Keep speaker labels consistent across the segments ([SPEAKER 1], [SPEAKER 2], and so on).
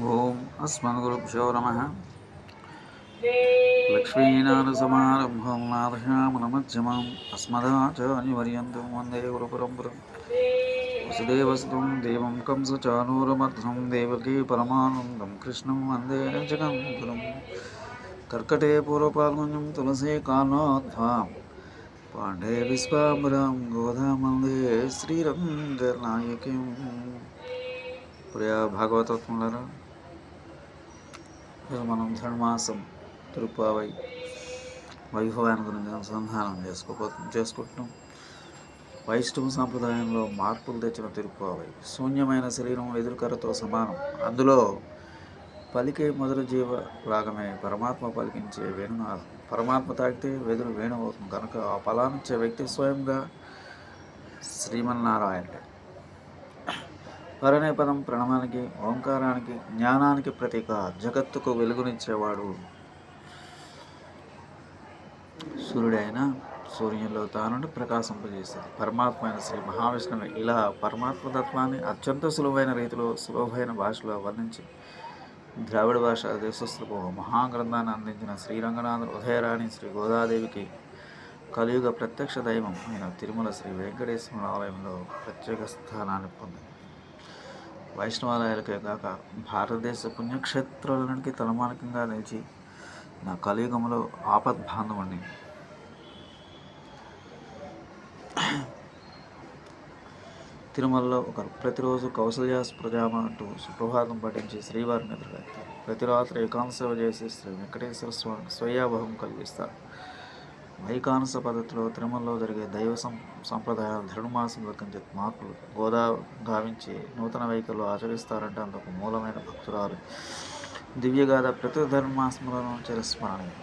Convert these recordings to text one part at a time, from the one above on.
[SPEAKER 1] ఓం అస్మద్గురుభ్యో నమ. లక్ష్మీనారసమారంభం నాథశ్యామనమధ్యమం అస్మదాచార్యవర్యంతం వందే గురుపరంపరం. వసుదేవసుతం దేవం కంసచానూరమర్ధం దేవకీ పరమానందం కృష్ణం వందే జగద్గురం కర్కటే పూర్వపాల్గొన్యం తులసీ కాలోత్వాం పాండే విశ్వాంబరం గోదామందే శ్రీరంగనాయకీం. ప్రియ భాగవతత్ములరా ఈరోజు మనం ధనుమాసం తిరుపావై వైభవాన్ని గురించి అనుసంధానం చేసుకోబో చేసుకుంటున్నాం. వైష్ణవ సాంప్రదాయంలో మార్పులు తెచ్చిన తిరుపావై. శూన్యమైన శరీరం ఎదురుకరతో సమానం. అందులో పలికే మొదటి జీవ రాగమే పరమాత్మ పలికించే వేణునాథం. పరమాత్మ తాకితే వెదురు వేణు అవుతుంది. కనుక ఆ ఫలానిచ్చే వ్యక్తి స్వయంగా శ్రీమన్నారాయణుడే. పరనే పదం ప్రణమానికి ఓంకారానికి జ్ఞానానికి ప్రతీక జగత్తుకు వెలుగునిచ్చేవాడు. సూర్యుడైన సూర్యుల్లో తానుండి ప్రకాశింపజేస్తుంది పరమాత్మ అయిన శ్రీ మహావిష్ణువు ఇలా పరమాత్మ తత్వాన్ని అత్యంత సులువైన రీతిలో సులభమైన భాషలో వర్ణించి ద్రావిడ భాష దేశస్థులకు మహాగ్రంథాన్ని అందించిన శ్రీరంగనాథుడు ఉదయరాణి శ్రీ గోదాదేవికి కలియుగ ప్రత్యక్ష దైవం అయిన తిరుమల శ్రీ వెంకటేశ్వర ఆలయంలో ప్రత్యేక స్థానాన్ని పొందింది వైష్ణవాలయాలకే కాక భారతదేశ పుణ్యక్షేత్రాలనికి తలమానికంగా నిలిచి నా కలియుగంలో ఆపద్ బాంధవుణ్ణి తిరుమలలో ఒకరు ప్రతిరోజు కౌసల్యాస్ ప్రజామ అంటూ సుప్రభాతం పఠించి శ్రీవారిని ఎదురుగెత్తారు ప్రతి రాత్రి ఏకాంత సేవ చేసి శ్రీ వెంకటేశ్వర స్వామికి స్వయాభవం కలిగిస్తారు. వైకానస పద్ధతిలో తిరుమలలో జరిగే దైవ సం సంప్రదాయాలు ధనుమాసం లెక్కించే మాకులు గోదా గావించి నూతన వైఖరులు ఆచరిస్తారంటే అందుకు మూలమైన భక్తురాలు దివ్యగాథ ప్రతి ధర్మాసములను చిరస్మరణీయం.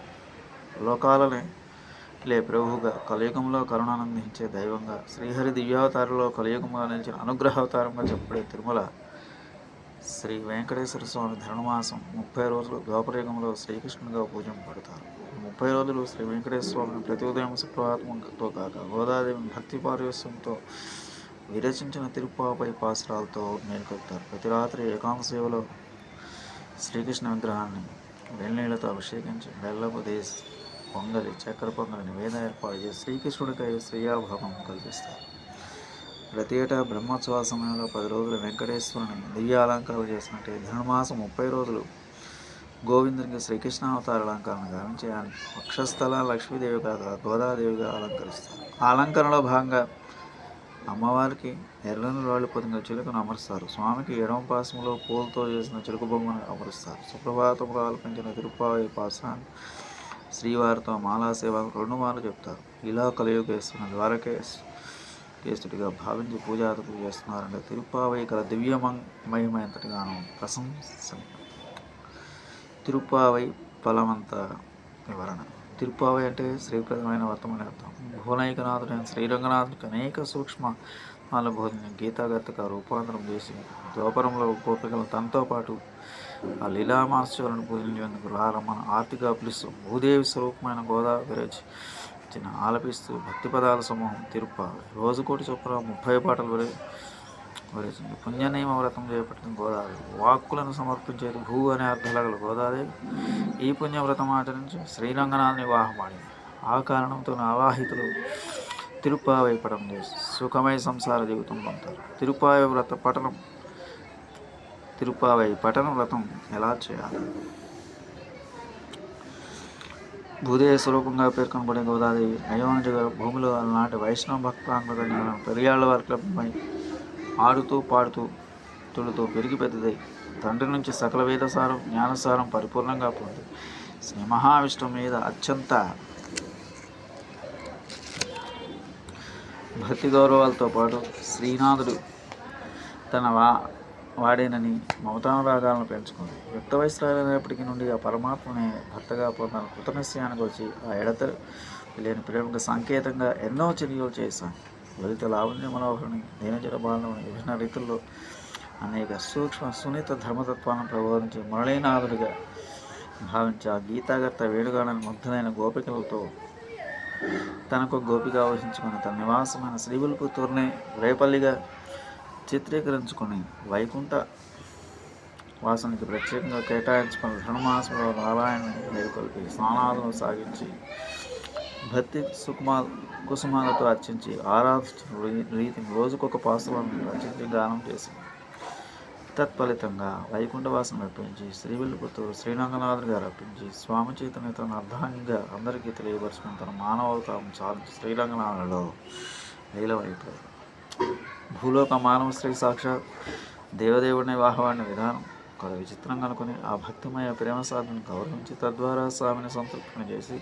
[SPEAKER 1] లోకాలనే లే ప్రభువుగా కలియుగంలో కరుణానందించే దైవంగా శ్రీహరి దివ్యావతారంలో కలియుగంలో నిలిచిన అనుగ్రహావతారంగా చెప్పడే తిరుమల శ్రీ వెంకటేశ్వర స్వామి ధనుమాసం ముప్పై రోజులు ద్వాపరయుగంలో శ్రీకృష్ణునిగా పూజింపబడతారు. ముప్పై రోజులు శ్రీ వెంకటేశ్వర స్వామిని ప్రతి ఉదయం సుప్రభాతంతో కాక గోదాదేవిని భక్తి పారవస్యంతో విరచించిన తిరుపాపై పాసరాలతో మేల్కొల్తారు. ప్రతి రాత్రి ఏకాంత సేవలో శ్రీకృష్ణ విగ్రహాన్ని వెన్నీళ్ళతో అభిషేకించి బెల్లపు దేశ పొంగలి చక్కెర పొంగలి నివేదన ఏర్పాటు చేసి శ్రీకృష్ణుడికై శ్రీయాభావం కల్పిస్తారు ప్రతి ఏటా బ్రహ్మోత్సవ సమయంలో పది రోజులు వెంకటేశ్వరుని దివ్య అలంకారాలు చేసినట్టే ధనుమాసం ముప్పై రోజులు గోవిందునికి శ్రీకృష్ణ అవతార అలంకరణ గావించి వక్షస్థల లక్ష్మీదేవి కాక గోదాదేవిగా అలంకరిస్తారు. ఆ అలంకరణలో భాగంగా అమ్మవారికి ఎర్రని రాళ్ళు పొందిన చిలుకను అమరుస్తారు. స్వామికి ఎడమ పాసములో పూలతో చేసిన చిలుక బొమ్మను అమరుస్తారు. సుప్రభాతం ఆలపించిన తిరుపావి పాసాన్ని శ్రీవారితో మాలా సేవ రెండు మార్లు చెప్తారు. ఇలా కలియుగేశ్వరుని ద్వారకేశ్వరు కేసుడిగా భావించి పూజాదులు చేస్తున్నారంటే తిరుపావై గల దివ్య మహిమ తిరుపావై ఫలమంత వివరణ. తిరుపావై అంటే శ్రీప్రదమైన వర్తమని అర్థం. భువనైకనాథుడైన శ్రీరంగనాథుడికి అనేక సూక్ష్మ వాళ్ళ బోధిని రూపాంతరం చేసి ద్వాపరంలో గోపికలు తనతో పాటు ఆ లీలామాశ్వరుని పూజించేందుకు రారమ్మను ఆర్తిగా పిలుస్తూ భూదేవి స్వరూపమైన గోదావరి చిన్న ఆలపిస్తూ భక్తి పదాల సమూహం తిరుపాలి రోజుకోటి చొప్పున ముప్పై పాటలు వరే వరేసింది పుణ్యనియమ వ్రతం చేపట్టిన గోదావరి వాక్కులను సమర్పించేది భూ అనే అర్థలగల గోదాదేవి. ఈ పుణ్యవ్రతం ఆచరించి శ్రీరంగనాథుని వివాహమాడింది ఆ కారణంతో అవాహితులు తిరుపావై పటం చేసి సుఖమయ సంసార జీవితం పొందుతారు. తిరుపావై వ్రత పఠనం తిరుపావై పఠన వ్రతం ఎలా చేయాలి? భూదేవ స్వరూపంగా పేర్కొనబడే గోదాదేవి అయోనిజ భూమిలో నాటి వైష్ణవ భక్తాంగ పెరియాళ్ళ వర్గంపై ఆడుతూ పాడుతూ తుడుతూ పెరిగి పెద్దదై తండ్రి నుంచి సకల వేదసారం జ్ఞానసారం పరిపూర్ణంగా పొంది. శ్రీ మహావిష్ణువు మీద అత్యంత భక్తి గౌరవాలతో పాటు శ్రీనాథుడు తన వా వాడేనని మమతానురాగాలను పెంచుకుంది. యుక్త వయసులైనప్పటికీ నుండి ఆ పరమాత్మని భర్తగా పొందిన. కృతనిశ్చయానికి వచ్చి ఆ ఎడత లేని ప్రేమకు సంకేతంగా ఎన్నో చర్యలు చేశాను. లలిత లావణ్య మనోహరిని దీనజల బాలని విభిన్న రీతుల్లో అనేక సూక్ష్మ సున్నిత ధర్మతత్వాలను ప్రబోధించి మురళీనాథుడిగా భావించి ఆ గీతాగర్త వేడుగాడని ముగ్ధులైన గోపికలతో తనకు గోపిక ఆవహించుకుని తన నివాసమైన శ్రీవిల్పుతూరునే రేపల్లిగా చిత్రీకరించుకొని వైకుంఠ వాసనకి ప్రత్యేకంగా కేటాయించుకున్న ధనుమాసంలో నారాయణ మేలుకొల్పి స్నానాలను సాగించి భక్తి సుకుమా కుసుమాలతో అర్చించి ఆరాధించిన రీ- రీతిని రోజుకొక పాసులను రచించి గానం చేసి తత్ఫలితంగా వైకుంఠవాసం రప్పించి శ్రీవిల్లిపుత్తూరు శ్రీరంగనాథుని గారు రప్పించి స్వామి చైతన్యతో అర్ధాంగిగా అందరికీ తెలియపరుచుకుని తన మానవతారం సాధించి శ్రీరంగనాథులో లీలమైపోయారు భూలోక మానవ శ్రీ సాక్షాత్ దేవదేవుడిని వాహవాడిన విధానం. ఒక విచిత్రం కనుకొని ఆ భక్తిమయ ప్రేమ సాధనను గౌరవించి తద్వారా స్వామిని సంతృప్తిని చేసి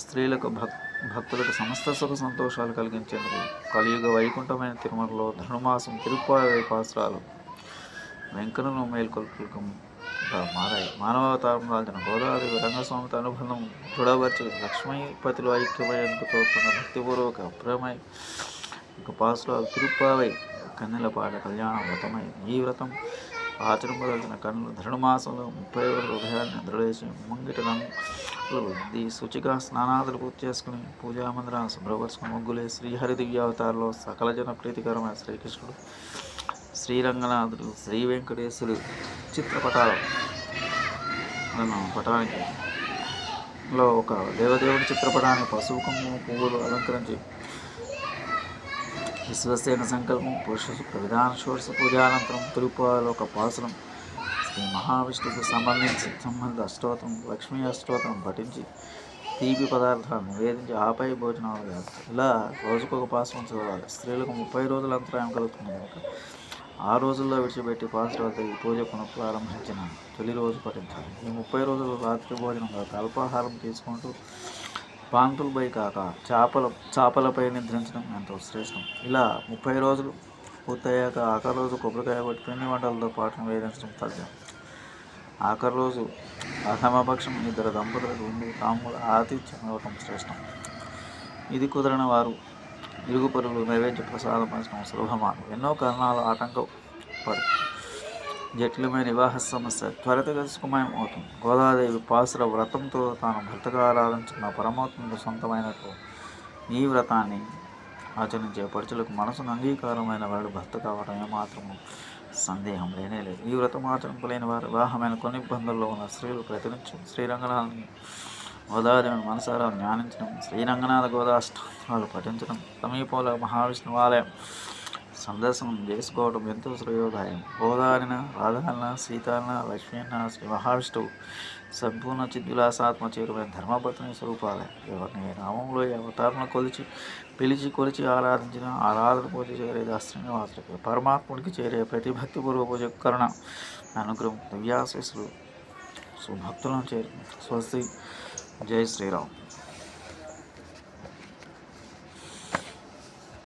[SPEAKER 1] స్త్రీలకు భక్ భక్తులకు సమస్త సుఖ సంతోషాలు కలిగించేందుకు కలియుగ వైకుంఠమైన తిరుమలలో ధనుమాసం తిరుప్పాయ పాత్రాలు వెంకటను మేల్కొల్పులకు మారాయి. మానవావతారం దాల్చిన గోదావరి రంగస్వామితో అనుబంధం దృఢపరిచి లక్ష్మీపతిలో ఐక్యమయ్యేందుకు తోడ్పడిన భక్తిపూర్వక ప్రేమ ఒక పాసురాలు తిరుప్పావై కన్నెలపాడ కళ్యాణ వ్రతమై ఈ వ్రతం ఆచరింపదలిచిన కన్నులు ధనుమాసంలో ముప్పై ఒకటి ఉదయాన్ని దృఢేసి ముంగిట రంగులు శుచిగా స్నానాదులు పూర్తి చేసుకుని పూజా మందిరాన్ని శుభ్రపరుచుకుని ముగ్గులే శ్రీహరి దివ్యావతారలో సకల జన ప్రీతికరమైన శ్రీకృష్ణుడు శ్రీరంగనాథుడు శ్రీ వెంకటేశ్వరుడు చిత్రపటాలు పటానికి లో ఒక దేవదేవుడి చిత్రపటాన్ని పసుపు కుంకుమ పువ్వులు అలంకరించి విశ్వసేన సంకల్పం పురుష విధాన షోడశ పూజానంతరం తిరుపాలో ఒక పాసనం. శ్రీ మహావిష్ణువుకు సంబంధించి సంబంధ అష్టోత్తరం లక్ష్మీ అష్టోత్తరం పఠించి తీపి పదార్థాలు నివేదించి ఆపై భోజనాలు చేస్తారు. ఇలా రోజుకొక పాసనం చదవాలి. స్త్రీలకు ముప్పై రోజుల అంతరాయం కలుగుతుంది కనుక ఆ రోజుల్లో విడిచిపెట్టి పాసురాలతో ఈ పూజ పునఃప్రారంభించిన తొలి రోజు పఠించాలి. ఈ ముప్పై రోజులు రాత్రి భోజనం కాక అల్పాహారం తీసుకుంటూ పాంతులపై కాక చేపల చేపలపై నిద్రించడం ఎంతో శ్రేష్టం. ఇలా ముప్పై రోజులు పూర్తయ్యాక ఆఖరి రోజు కొబ్బరికాయ కొట్టి పిండి వంటలతో పాటు వేధించడం తథ్యం. ఆఖరి రోజు అహమపక్షం ఇద్దరు దంపతులకు ఉండి తాముల ఆతిథ్యం ఇవ్వటం శ్రేష్టం. ఇది కుదరని వారు ఇరుగు పరులు నైవేద్య ప్రసాదం పంచడం సులభమాను. ఎన్నో కారణాలు ఆటంకం జటిలమైన వివాహ సమస్య త్వరితగతిన సుఖమయం అవుతుంది గోదాదేవి పాసుల వ్రతంతో తాను భర్తగా ఆరాధించుకున్న పరమాత్మకు సొంతమైనట్లు ఈ వ్రతాన్ని ఆచరించే పడుచులకు మనసును అంగీకారమైన వాడు భర్త కావడం ఏమాత్రము సందేహం లేనే లేదు. ఈ వ్రతం ఆచరింపలేని వారు వివాహమైన కొన్ని ఇబ్బందుల్లో ఉన్న స్త్రీలు ప్రతినిత్యం శ్రీరంగనాథుని గోదాదేవిని మనసారా ధ్యానించడం శ్రీరంగనాథ గోదాష్టాలు పఠించడం సమీపంలో మహావిష్ణువాలయం సందర్శనం చేసుకోవడం ఎంతో శ్రేయోదాయం. గోదారిన రాధాన సీతాన లక్ష్మీన శ్రీ మహావిష్ణువు సంపూర్ణ చిద్విలాసాత్మ చేరువైన ధర్మపత్ని స్వరూపాలే ఎవరిని నామంలో అవతారణ కొలిచి పిలిచి కొలిచి ఆరాధించిన ఆరాధన పూజ చేరే శ్రీనివాసుడికి పరమాత్ముడికి చేరే ప్రతి భక్తి పూర్వ పూజ కరుణ అనుగ్రహం దివ్యాశీస్సులు సుభక్తులను చేరు స్వస్తి. జై శ్రీరామ్.